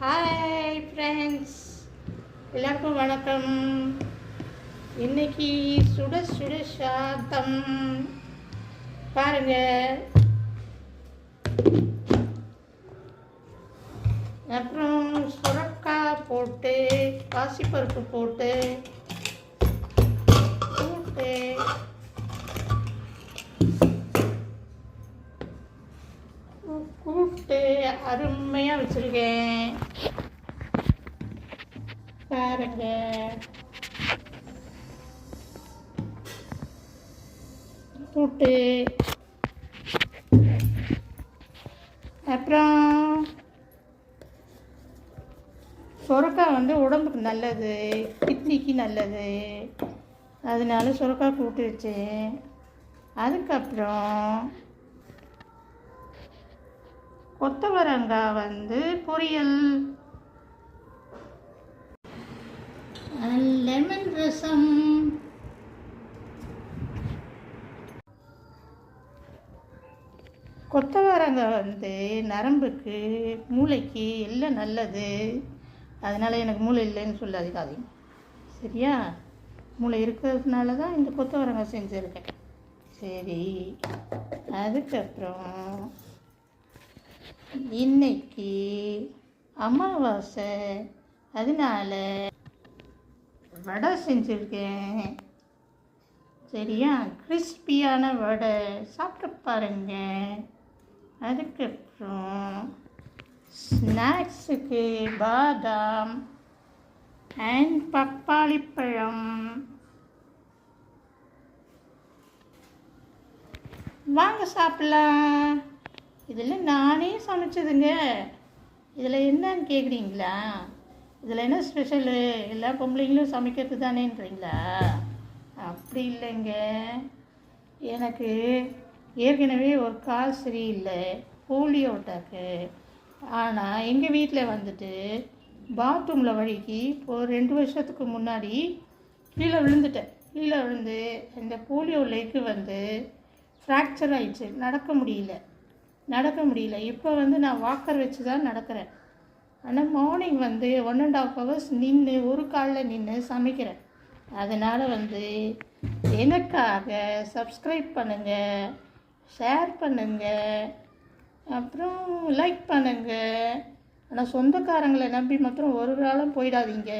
Hi friends எல்லாருக்கும் வணக்கம். இன்னைக்கு சுட சுட சாதம். பாருங்க. அப்புறம் சுரக்காய் போட்டு பாசிப்பருப்பு போட்டு வச்சுருக்கேன் பாருங்க. கூட்டு அப்புறம் சுரக்காய் வந்து உடம்புக்கு நல்லது கிட்னிக்கு நல்லது. அதனால சுரக்காய் கூட்டு வச்சேன். அதுக்கப்புறம் கொத்தவரங்காய் வந்து பொரியல். லெமன் ரசம். கொத்தவரங்காய் வந்து நரம்புக்கு மூளைக்கு எல்லாம் நல்லது. அதனால் எனக்கு மூளை இல்லைன்னு சொல்லாதீங்க சரியா? மூளை இருக்கிறதுனால தான் இந்த கொத்தவரங்காய் செஞ்சுருக்கேன். சரி. அதுக்கப்புறம் இன்னைக்கு அமாவாசை. அதனால வடை செஞ்சுருக்கேன். சரியா? கிறிஸ்பியான வடை. சாப்பிட்டு பாருங்க. அதுக்கப்புறம் ஸ்நாக்ஸுக்கு பாதாம் அண்ட் பப்பாளி பழம். வாங்க சாப்பிட்லாம். இதில் நானே சமைச்சதுங்க. இதில் என்னன்னு கேட்குறீங்களா இதில் என்ன ஸ்பெஷலு எல்லா பொம்பளைங்களும் சமைக்கிறது தானேன்றீங்களா அப்படி இல்லைங்க. எனக்கு ஏற்கனவே ஒரு கால் சரியில்லை. போலியோ அட்டாக்கு ஆனால் எங்கள் வீட்டில் வந்துட்டு பாத்ரூமில் வழிக்கு ஒரு ரெண்டு வருஷத்துக்கு முன்னாடி கீழே விழுந்துட்டேன். கீழே விழுந்து இந்த போலியோ லெக்கு வந்து ஃப்ராக்சர் ஆயிடுச்சு. நடக்க முடியல. நடக்க முடியல. இப்போ வந்து நான் வாக்கர் வச்சு தான் நடக்கிறேன். ஆனால் மார்னிங் வந்து ஒன் அண்ட் ஆஃப் ஹவர்ஸ் நின்று ஒரு காலில் நின்று சமைக்கிறேன். அதனால் வந்து எனக்காக சப்ஸ்கிரைப் பண்ணுங்கள் ஷேர் பண்ணுங்கள் அப்புறம் லைக் பண்ணுங்கள் ஆனால் சொந்தக்காரங்களை நம்பி மாத்திரம் ஒரு நாளும் போயிடாதீங்க.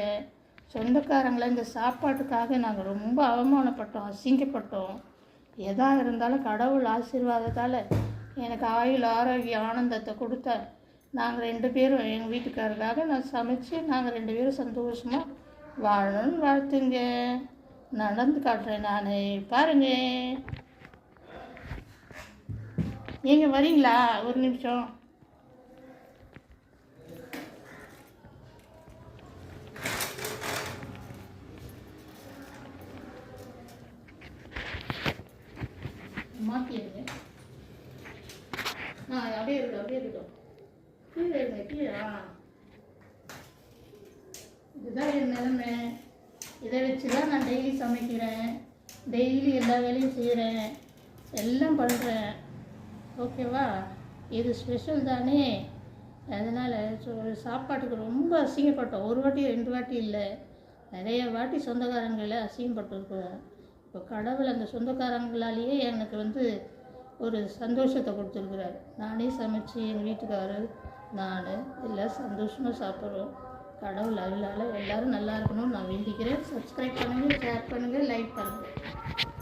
சொந்தக்காரங்களை இந்த சாப்பாட்டுக்காக நாங்கள் ரொம்ப அவமானப்பட்டோம் அசிங்கப்பட்டோம். எதாக இருந்தாலும் கடவுள் ஆசீர்வாதத்தால் எனக்கு ஆயுள் ஆரோக்கிய ஆனந்தத்தை கொடுத்தார். நாங்கள் ரெண்டு பேரும் எங்கள் வீட்டுக்காரருக்காக நான் சமைச்சு நாங்கள் ரெண்டு பேரும் சந்தோஷமாக வாழணும்னு வாழ்த்துங்க. நடந்து காட்டுறேன் நான். பாருங்க. நீங்கள் வரீங்களா? ஒரு நிமிஷம். மாற்றிடுங்க ஆ அப்படியே இருக்கட்டும் அப்படியே இருக்கட்டும் கீழே இருங்க கீழே ஆ. இதுதான் என் நிலைமை. இதை வச்சு தான் நான் டெய்லி சமைக்கிறேன். டெய்லி எல்லா வேலையும் செய்கிறேன் எல்லாம் பண்ணுறேன் ஓகேவா இது ஸ்பெஷல் தானே? அதனால் சாப்பாட்டுக்கு ரொம்ப அசிங்கப்பட்டோம். ஒரு வாட்டி ரெண்டு வாட்டி இல்லை. நிறைய வாட்டி சொந்தக்காரங்களை அசிங்கப்பட்டிருக்கோம் இப்போ கடவுள் அந்த சொந்தக்காரங்களாலேயே எனக்கு வந்து ஒரு சந்தோஷத்தை கொடுத்துருக்குறாரு. நானே சமைச்சு எங்கள் வீட்டுக்காரர் நான் எல்லாம் சந்தோஷமாக சாப்பிட்றோம். கடவுள் அருளால் எல்லோரும் நல்லா இருக்கணும்னு நான் வேண்டிக்கிறேன். சப்ஸ்கிரைப் பண்ணுங்கள் ஷேர் பண்ணுங்கள் லைக் பண்ணுங்கள்